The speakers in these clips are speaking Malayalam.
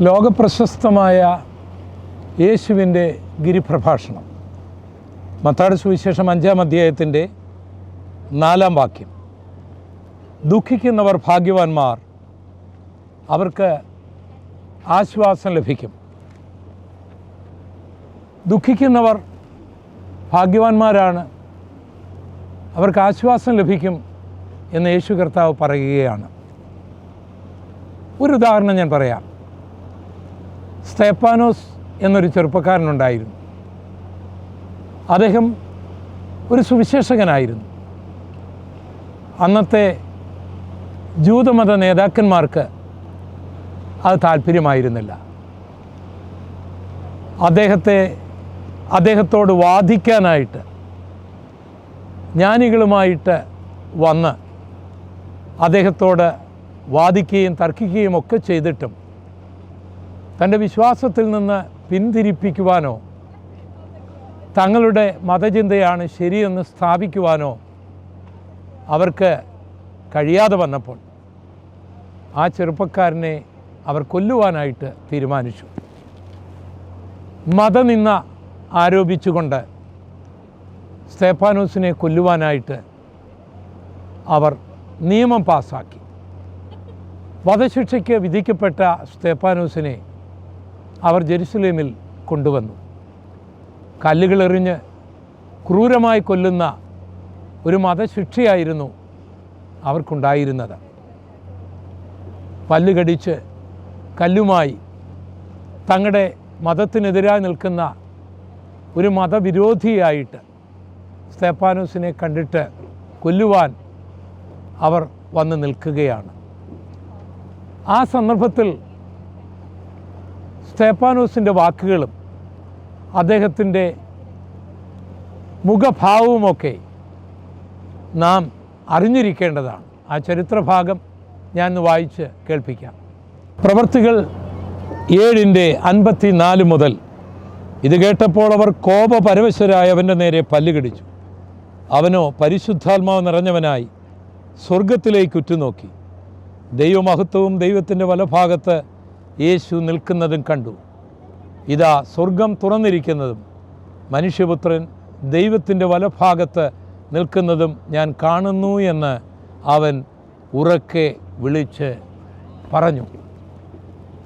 ലോകപ്രശസ്തമായ യേശുവിന്റെ ഗിരിപ്രഭാഷണം. മത്താട് സുവിശേഷം അഞ്ചാം അധ്യായത്തിന്റെ നാലാം വാക്യം. ദുഃഖിക്കുന്നവർ ഭാഗ്യവാന്മാർ അവർക്ക് ആശ്വാസം ലഭിക്കും. ദുഃഖിക്കുന്നവർ ഭാഗ്യവാന്മാരാണ് അവർക്ക് ആശ്വാസം ലഭിക്കും എന്ന് യേശു കർത്താവ് പറയുകയാണ്. ഒരു ഉദാഹരണം ഞാൻ പറയാം. സ്തേപ്പാനോസ് എന്നൊരു ചെറുപ്പക്കാരനുണ്ടായിരുന്നു. അദ്ദേഹം ഒരു സുവിശേഷകനായിരുന്നു. അന്നത്തെ ജൂതമത നേതാക്കന്മാർക്ക് അത് താല്പര്യമായിരുന്നില്ല. അദ്ദേഹത്തെ അദ്ദേഹത്തോട് വാദിക്കാനായിട്ട് ജ്ഞാനികളുമായിട്ട് വന്ന് അദ്ദേഹത്തോട് വാദിക്കുകയും തർക്കിക്കുകയും ഒക്കെ ചെയ്തിട്ടും തന്റെ വിശ്വാസത്തിൽ നിന്ന് പിന്തിരിപ്പിക്കുവാനോ തങ്ങളുടെ മതചിന്തയാണ് ശരിയെന്ന് സ്ഥാപിക്കുവാനോ അവർക്ക് കഴിയാതെ വന്നപ്പോൾ ആ ചെറുപ്പക്കാരനെ അവർ കൊല്ലുവാനായിട്ട് തീരുമാനിച്ചു. മതനിന്ന ആരോപിച്ചുകൊണ്ട് സ്തേഫാനോസിനെ കൊല്ലുവാനായിട്ട് അവർ നിയമം പാസാക്കി. വധശിക്ഷയ്ക്ക് വിധിക്കപ്പെട്ട സ്തേപ്പാനോസിനെ അവർ ജെറുസലേമിൽ കൊണ്ടുവന്നു. കല്ലുകളെറിഞ്ഞ് ക്രൂരമായി കൊല്ലുന്ന ഒരു മതശിക്ഷയായിരുന്നു അവർക്കുണ്ടായിരുന്നത്. പല്ലുകടിച്ച് കല്ലുമായി തങ്ങളുടെ മതത്തിനെതിരായി നിൽക്കുന്ന ഒരു മതവിരോധിയായിട്ട് സ്തേപ്പാനോസിനെ കണ്ടിട്ട് കൊല്ലുവാൻ അവർ വന്ന് നിൽക്കുകയാണ്. ആ സന്ദർഭത്തിൽ സ്തേപ്പാനോസിന്റെ വാക്കുകളും അദ്ദേഹത്തിന്റെ മുഖഭാവവുമൊക്കെ നാം അറിഞ്ഞിരിക്കേണ്ടതാണ്. ആ ചരിത്രഭാഗം ഞാൻ വായിച്ച് കേൾപ്പിക്കാം. പ്രവർത്തികൾ ഏഴിന്റെ അൻപത്തി നാല് മുതൽ ഇത് കേട്ടപ്പോൾ അവർ കോപപരവശരായി അവന്റെ നേരെ പല്ലുകടിച്ചു. അവനോ പരിശുദ്ധാത്മാവ് നിറഞ്ഞവനായി സ്വർഗത്തിലേക്ക് ഉറ്റുനോക്കി. ദൈവമഹത്വവും ദൈവത്തിന്റെ വലഭാഗത്ത് യേശു നിൽക്കുന്നതും കണ്ടു. ഇതാ സ്വർഗം തുറന്നിരിക്കുന്നതും മനുഷ്യപുത്രൻ ദൈവത്തിന്റെ വലഭാഗത്ത് നിൽക്കുന്നതും ഞാൻ കാണുന്നു എന്ന് അവൻ ഉറക്കെ വിളിച്ച് പറഞ്ഞു.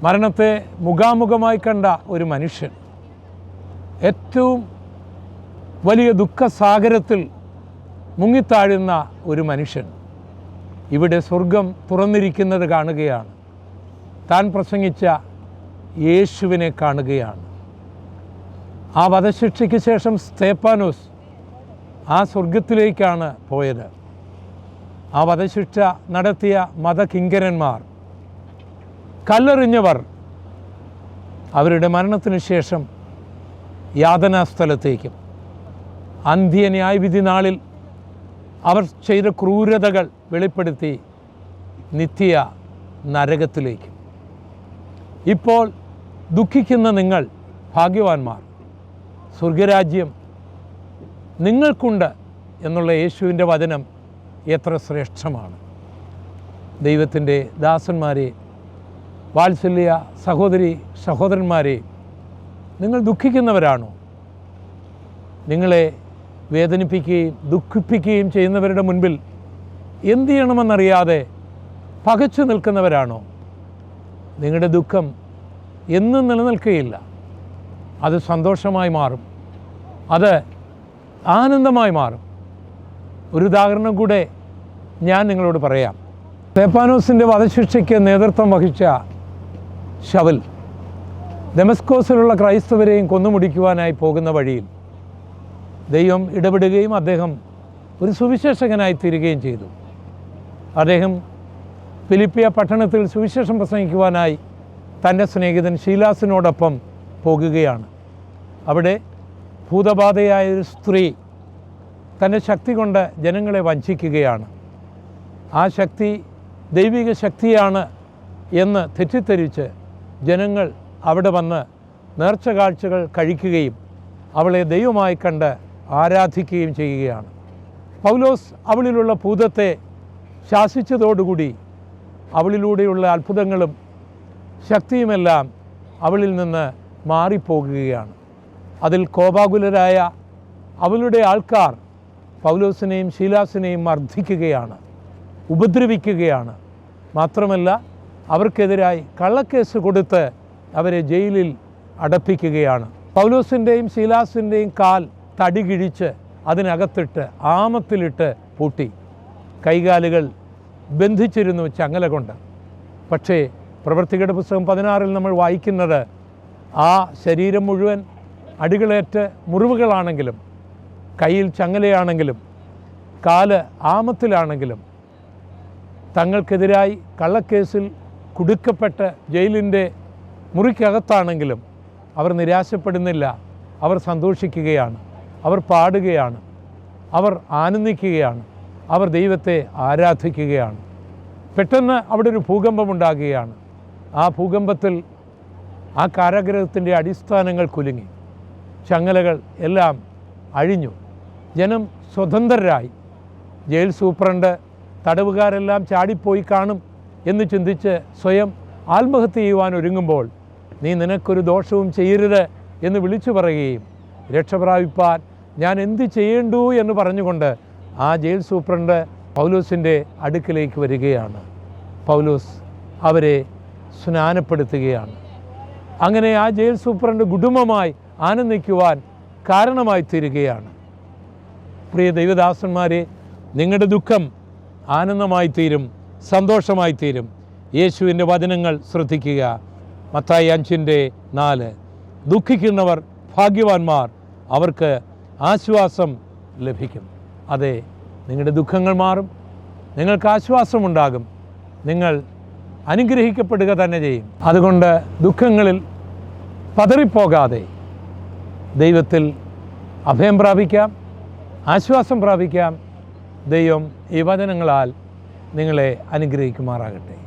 മരണത്തെ മുഖാമുഖമായി കണ്ട ഒരു മനുഷ്യൻ ഏറ്റവും വലിയ ദുഃഖസാഗരത്തിൽ മുങ്ങിത്താഴുന്ന ഒരു മനുഷ്യൻ ഇവിടെ സ്വർഗം തുറന്നിരിക്കുന്നത് കാണുകയാണ്. താൻ പ്രസംഗിച്ച യേശുവിനെ കാണുകയാണ്. ആ വധശിക്ഷയ്ക്ക് ശേഷം സ്തേപ്പാനോസ് ആ സ്വർഗത്തിലേക്കാണ് പോയത്. ആ വധശിക്ഷ നടത്തിയ മതകിങ്കരന്മാർ കല്ലെറിഞ്ഞവർ അവരുടെ മരണത്തിന് ശേഷം യാതനാസ്ഥലത്തേക്കും. അന്ത്യ ന്യായവിധി നാളിൽ അവർ ചെയ്ത ക്രൂരതകൾ വെളിപ്പെടുത്തി നിത്യ നരകത്തിലേക്കും. ഇപ്പോൾ ദുഃഖിക്കുന്ന നിങ്ങൾ ഭാഗ്യവാന്മാർ. സ്വർഗരാജ്യം നിങ്ങൾക്കുണ്ട് എന്നുള്ള യേശുവിന്റെ വചനം എത്ര ശ്രേഷ്ഠമാണ്. ദൈവത്തിന്റെ ദാസന്മാരെ വാത്സല്യ സഹോദരി സഹോദരന്മാരെ നിങ്ങൾ ദുഃഖിക്കുന്നവരാണോ? നിങ്ങളെ വേദനിപ്പിക്കുകയും ദുഃഖിപ്പിക്കുകയും ചെയ്യുന്നവരുടെ മുൻപിൽ എന്തു ചെയ്യണമെന്നറിയാതെ പകച്ചു നിൽക്കുന്നവരാണോ? നിങ്ങളുടെ ദുഃഖം എന്നും നിലനിൽക്കുകയില്ല. അത് സന്തോഷമായി മാറും. അത് ആനന്ദമായി മാറും. ഒരു ഉദാഹരണം കൂടെ ഞാൻ നിങ്ങളോട് പറയാം. തേപ്പാനോസിന്റെ വധശിക്ഷയ്ക്ക് നേതൃത്വം വഹിച്ച ഷവൽ ഡെമസ്കോസിലുള്ള ക്രൈസ്തവരെയും കൊന്നുമുടിക്കുവാനായി പോകുന്ന വഴിയിൽ ദൈവം ഇടപെടുകയും അദ്ദേഹം ഒരു സുവിശേഷകനായി തീരുകയും ചെയ്തു. അദ്ദേഹം ഫിലിപ്പിയ പട്ടണത്തിൽ സുവിശേഷം പ്രസംഗിക്കുവാനായി തന്റെ സ്നേഹിതൻ ഷീലാസിനോടൊപ്പം പോകുകയാണ്. അവിടെ ഭൂതബാധയായ ഒരു സ്ത്രീ തന്റെ ശക്തി കൊണ്ട് ജനങ്ങളെ വഞ്ചിക്കുകയാണ്. ആ ശക്തി ദൈവിക ശക്തിയാണ് എന്ന് തെറ്റിദ്ധരിച്ച് ജനങ്ങൾ അവിടെ വന്ന് നേർച്ച കാഴ്ചകൾ കഴിക്കുകയും അവളെ ദൈവമായി കണ്ട് ആരാധിക്കുകയും ചെയ്യുകയാണ്. പൗലോസ് അവളിലുള്ള ഭൂതത്തെ ശാസിച്ചതോടുകൂടി അവളിലൂടെയുള്ള അത്ഭുതങ്ങളും ശക്തിയുമെല്ലാം അവളിൽ നിന്ന് മാറിപ്പോകുകയാണ്. അതിൽ കോപാകുലരായ അവളുടെ ആൾക്കാർ പൗലോസിനെയും ശീലാസിനെയും മർദ്ദിക്കുകയാണ് ഉപദ്രവിക്കുകയാണ്. മാത്രമല്ല അവർക്കെതിരായി കള്ളക്കേസ് കൊടുത്ത് അവരെ ജയിലിൽ അടപ്പിക്കുകയാണ്. പൗലോസിന്റെയും ശീലാസിന്റെയും കാൽ തടി കിഴിച്ച് അതിനകത്തിട്ട് ആമത്തിലിട്ട് പൂട്ടി. കൈകാലുകൾ ബന്ധിച്ചിരുന്നു ചങ്ങല കൊണ്ട്. പക്ഷേ പ്രവൃത്തികളുടെ പുസ്തകം പതിനാറിൽ നമ്മൾ വായിക്കുന്നത് ആ ശരീരം മുഴുവൻ അടികളേറ്റ് മുറിവുകളാണെങ്കിലും കയ്യിൽ ചങ്ങലയാണെങ്കിലും കാൽ ആമത്തിലാണെങ്കിലും തങ്ങൾക്കെതിരായി കള്ളക്കേസിൽ കുടുക്കപ്പെട്ട് ജയിലിന്റെ മുറിക്കകത്താണെങ്കിലും അവർ നിരാശപ്പെടുന്നില്ല. അവർ സന്തോഷിക്കുകയാണ്. അവർ പാടുകയാണ്. അവർ ആനന്ദിക്കുകയാണ്. അവർ ദൈവത്തെ ആരാധിക്കുകയാണ്. പെട്ടെന്ന് അവിടെ ഒരു ഭൂകമ്പം ഉണ്ടാകുകയാണ്. ആ ഭൂകമ്പത്തിൽ ആ കാരാഗ്രഹത്തിന്റെ അടിസ്ഥാനങ്ങൾ കുലുങ്ങി. ചങ്ങലകൾ എല്ലാം അഴിഞ്ഞു. ജനം സ്വതന്ത്രരായി. ജയിൽ സൂപ്രണ്ട് തടവുകാരെല്ലാം ചാടിപ്പോയി കാണും എന്ന് ചിന്തിച്ച് സ്വയം ആത്മഹത്യ ചെയ്യുവാൻ ഒരുങ്ങുമ്പോൾ നീ നിനക്കൊരു ദോഷവും ചെയ്യരുത് എന്ന് വിളിച്ചു പറയുകയും രക്ഷപ്രാപിപ്പാൻ ഞാൻ എന്ത് ചെയ്യേണ്ടു? എന്ന് പറഞ്ഞുകൊണ്ട് ആ ജയിൽ സൂപ്രണ്ട് പൗലോസിന്റെ അടുക്കിലേക്ക് വരികയാണ്. പൗലോസ് അവരെ സ്നാനപ്പെടുത്തുകയാണ്. അങ്ങനെ ആ ജയിൽ സൂപ്രണ്ട് കുടുംബമായി ആനന്ദിക്കുവാൻ കാരണമായി തീരുകയാണ്. പ്രിയ ദൈവദാസന്മാരെ നിങ്ങളുടെ ദുഃഖം ആനന്ദമായി തീരും സന്തോഷമായി തീരും. യേശുവിന്റെ വചനങ്ങൾ ശ്രദ്ധിക്കുക. മത്തായി അഞ്ചിന്റെ നാല്. ദുഃഖിക്കുന്നവർ ഭാഗ്യവാന്മാർ അവർക്ക് ആശ്വാസം ലഭിക്കും. അതെ നിങ്ങളുടെ ദുഃഖങ്ങൾ മാറും നിങ്ങൾക്ക് ആശ്വാസമുണ്ടാകും നിങ്ങൾ അനുഗ്രഹിക്കപ്പെടുക തന്നെ ചെയ്യും. അതുകൊണ്ട് ദുഃഖങ്ങളിൽ പതറിപ്പോകാതെ ദൈവത്തിൽ അഭയം പ്രാപിക്കാം ആശ്വാസം പ്രാപിക്കാം. ദൈവം ഈ വചനങ്ങളാൽ നിങ്ങളെ അനുഗ്രഹിക്കുമാറാകട്ടെ.